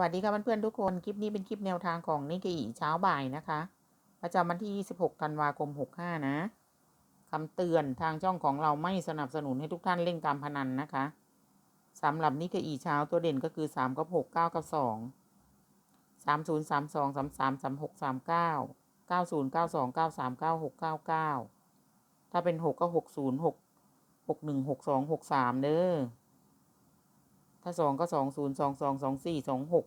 วัสดีค่ะเพื่อนๆทุกคน คลิปนี้เป็นคลิปแนวทางของนิกเกอีเช้าบ่ายนะคะ ประจำวันที่ 26 ธันวาคม 65 นะคำเตือนทางช่องของเราไม่สนับสนุนให้ทุกท่านเล่นการพนันนะคะสำหรับนิกเกอีเช้าตัวเด่นก็คือ 3 กับ 6 9 กับ 2 3 0 3 2 3 3 3 6 3 9 9 0 9 2 9 3 9 6 9 9 ถ้าเป็น 6 ก็ 6 0 6 6 1 6 2 6 3 เด้อ ถ้าสองก็สองศูนย์สองสองสองสี่สองหก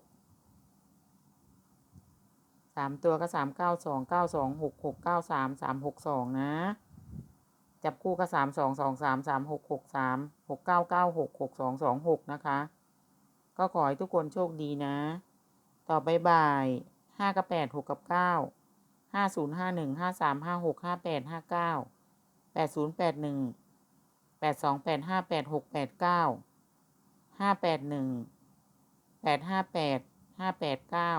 สามตัวก็สามเก้าสองเก้าสองหกหกเก้าสามสามหกสองนะ จับคู่ก็สามสองสองสามสามหกหกสามหกเก้าเก้าหกหกสองสองหกนะคะ ก็ขอให้ทุกคนโชคดีนะ ต่อไปบ่ายห้ากับแปดหกกับเก้าห้าศูนย์ห้าหนึ่งห้าสามห้าหกห้าแปดห้าเก้าแปดศูนย์แปดหนึ่งแปดสองแปดห้าแปดหกแปดเก้า ห้าแปดหนึ่งแปดห้าแปดห้าแปดเก้า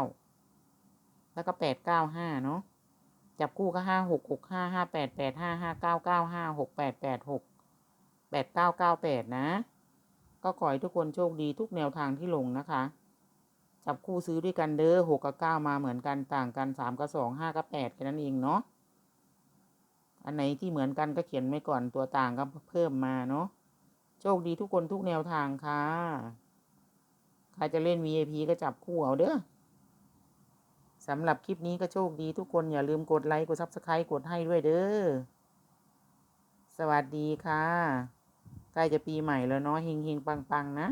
แล้วก็แปดเก้าห้าเนาะจับคู่ก็ห้าหกหกห้าห้าแปดแปดห้าห้าเก้าเก้าห้าหกแปดแปดหกแปดเก้าเก้าแปดนะ ก็ขอให้ทุกคนโชคดีทุกแนวทางที่ลงนะคะ จับคู่ซื้อด้วยกันเด้อหกกับเก้ามาเหมือนกันต่างกันสามกับสองห้ากับแปดแค่นั้นเองเนาะอันไหนที่เหมือนกันก็เขียนไว้ก่อนตัวต่างก็เพิ่มมาเนาะ โชคดีทุกคนทุกแนวทางค่ะ ใครจะเล่น VIP ก็จับคู่เอาเด้อสำหรับคลิปนี้ก็โชคดีทุกคนอย่าลืมกดไลค์ กดซับสไครต์กดให้ด้วยเด้อ สวัสดีค่ะ ใกล้จะปีใหม่แล้วเนาะเฮงเฮงปังๆนะ